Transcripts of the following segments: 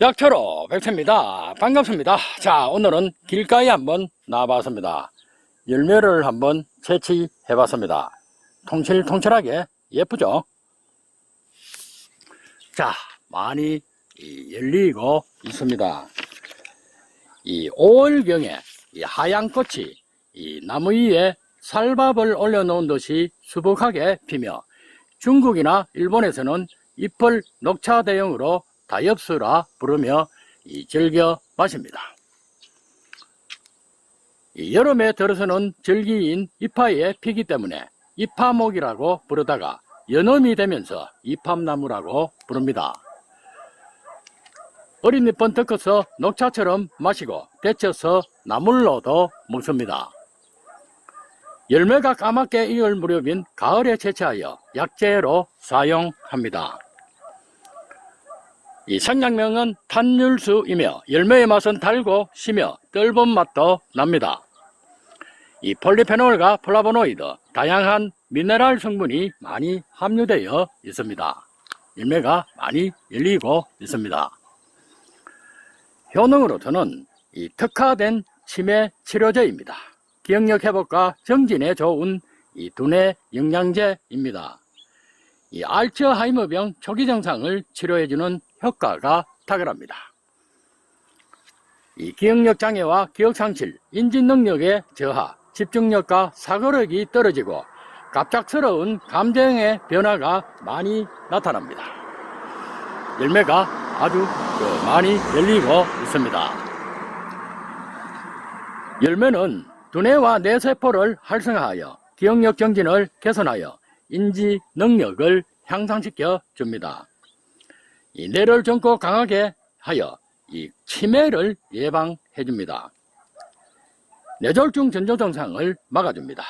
약초로 백태입니다. 반갑습니다. 자, 오늘은 길가에 한번 나와봤습니다. 열매를 한번 채취해봤습니다. 통실통실하게 예쁘죠? 자, 많이 이 열리고 있습니다. 이 5월경에 이 하얀 꽃이 이 나무 위에 살밥을 올려놓은 듯이 수북하게 피며 중국이나 일본에서는 잎을 녹차 대용으로 다엽수라 부르며 이 즐겨 마십니다. 이 여름에 들어서는 절기인 이파에 피기 때문에 이파목이라고 부르다가 연음이 되면서 이팝나무라고 부릅니다. 어린 잎은 덮어서 녹차처럼 마시고 데쳐서 나물로도 먹습니다. 열매가 까맣게 익을 무렵인 가을에 채취하여 약재로 사용합니다. 이 생양명은 탄율수이며 열매의 맛은 달고 시며 떫은 맛도 납니다. 이 폴리페놀과 플라보노이드, 다양한 미네랄 성분이 많이 함유되어 있습니다. 열매가 많이 열리고 있습니다. 효능으로서는 이 특화된 치매 치료제입니다. 기억력 회복과 정진에 좋은 이 두뇌 영양제입니다. 이 알츠하이머병 초기 증상을 치료해주는 효과가 탁월합니다. 이 기억력 장애와 기억 상실, 인지 능력의 저하, 집중력과 사고력이 떨어지고 갑작스러운 감정의 변화가 많이 나타납니다. 열매가 아주 그 많이 열리고 있습니다. 열매는 두뇌와 뇌세포를 활성화하여 기억력 정진을 개선하여 인지 능력을 향상시켜 줍니다. 이 뇌를 젊고 강하게 하여 이 치매를 예방해 줍니다. 뇌졸중 전조 증상을 막아줍니다.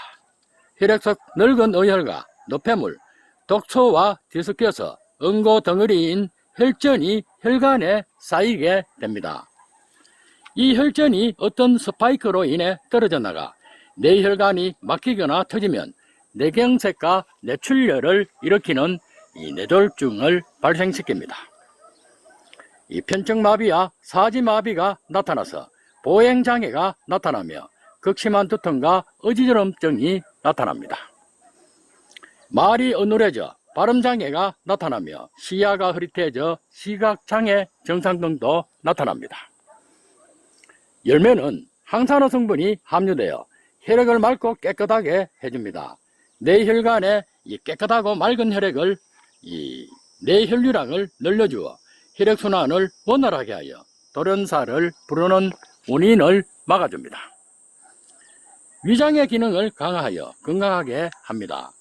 혈액 속 늙은 의혈과 노폐물, 독소와 뒤섞여서 응고 덩어리인 혈전이 혈관에 쌓이게 됩니다. 이 혈전이 어떤 스파이크로 인해 떨어져 나가 뇌혈관이 막히거나 터지면 뇌경색과 뇌출혈을 일으키는 이 뇌졸중을 발생시킵니다. 이 편측마비와 사지마비가 나타나서 보행장애가 나타나며 극심한 두통과 어지럼증이 나타납니다. 말이 어눌해져 발음장애가 나타나며 시야가 흐릿해져 시각장애 증상 등도 나타납니다. 열매는 항산화 성분이 함유되어 혈액을 맑고 깨끗하게 해줍니다. 뇌혈관에 이 깨끗하고 맑은 혈액을 이 뇌혈류량을 늘려주어 혈액순환을 원활하게 하여 돌연사를 부르는 원인을 막아줍니다. 위장의 기능을 강화하여 건강하게 합니다.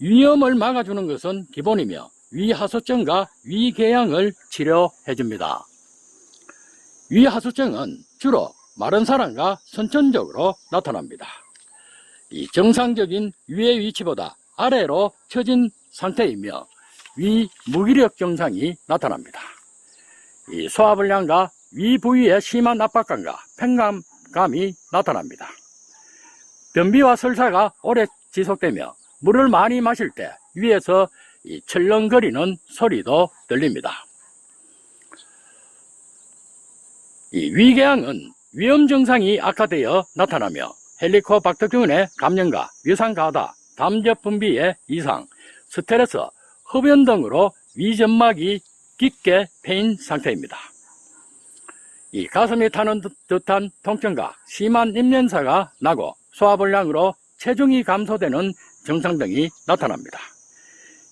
위염을 막아주는 것은 기본이며 위하소증과 위궤양을 치료해줍니다. 위하소증은 주로 마른 사람과 선천적으로 나타납니다. 이 정상적인 위의 위치보다 아래로 처진 상태이며 위 무기력 증상이 나타납니다. 이 소화불량과 위 부위의 심한 압박감과 팽감감이 나타납니다. 변비와 설사가 오래 지속되며 물을 많이 마실 때 위에서 이 철렁거리는 소리도 들립니다. 이 위궤양은 위험 증상이 악화되어 나타나며 헬리코박터균의 감염과 위산가다, 담즙 분비의 이상, 스트레스, 흡연 등으로 위점막이 깊게 패인 상태입니다. 이 가슴이 타는 듯- 듯한 통증과 심한 입냄새가 나고 소화불량으로 체중이 감소되는 증상 등이 나타납니다.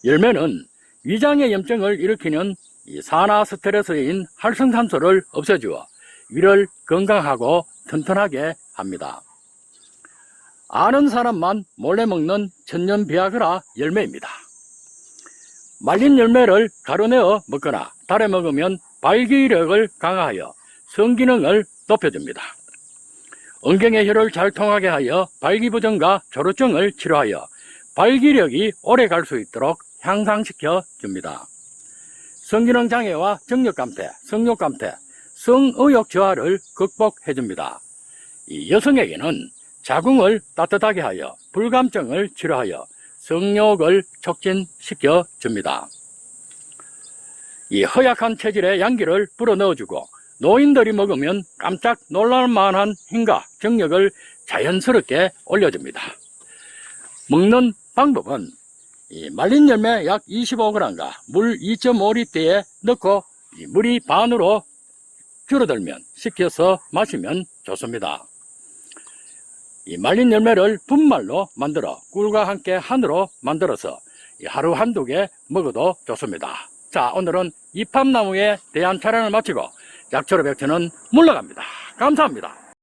열매는 위장의 염증을 일으키는 이 산화 스트레스인 활성산소를 없애주어 위를 건강하고 튼튼하게 합니다. 아는 사람만 몰래 먹는 천년 비아그라 열매입니다. 말린 열매를 가루내어 먹거나 달에 먹으면 발기력을 강화하여 성기능을 높여줍니다. 엉경의 혈을 잘 통하게 하여 발기부전과 조루증을 치료하여 발기력이 오래 갈 수 있도록 향상시켜 줍니다. 성기능 장애와 정력 감퇴, 성욕 감퇴, 성의욕 저하를 극복해 줍니다. 이 여성에게는 자궁을 따뜻하게 하여 불감증을 치료하여 성욕을 촉진시켜 줍니다. 이 허약한 체질에 양기를 불어 넣어주고 노인들이 먹으면 깜짝 놀랄만한 힘과 정력을 자연스럽게 올려줍니다. 먹는 방법은 이 말린 열매 약 25g과 물 2.5리터에 넣고 이 물이 반으로 줄어들면 식혀서 마시면 좋습니다. 이 말린 열매를 분말로 만들어 꿀과 함께 한으로 만들어서 이 하루 한두 개 먹어도 좋습니다. 자, 오늘은 이팝나무에 대한 촬영을 마치고 약초로 백천은 물러갑니다. 감사합니다.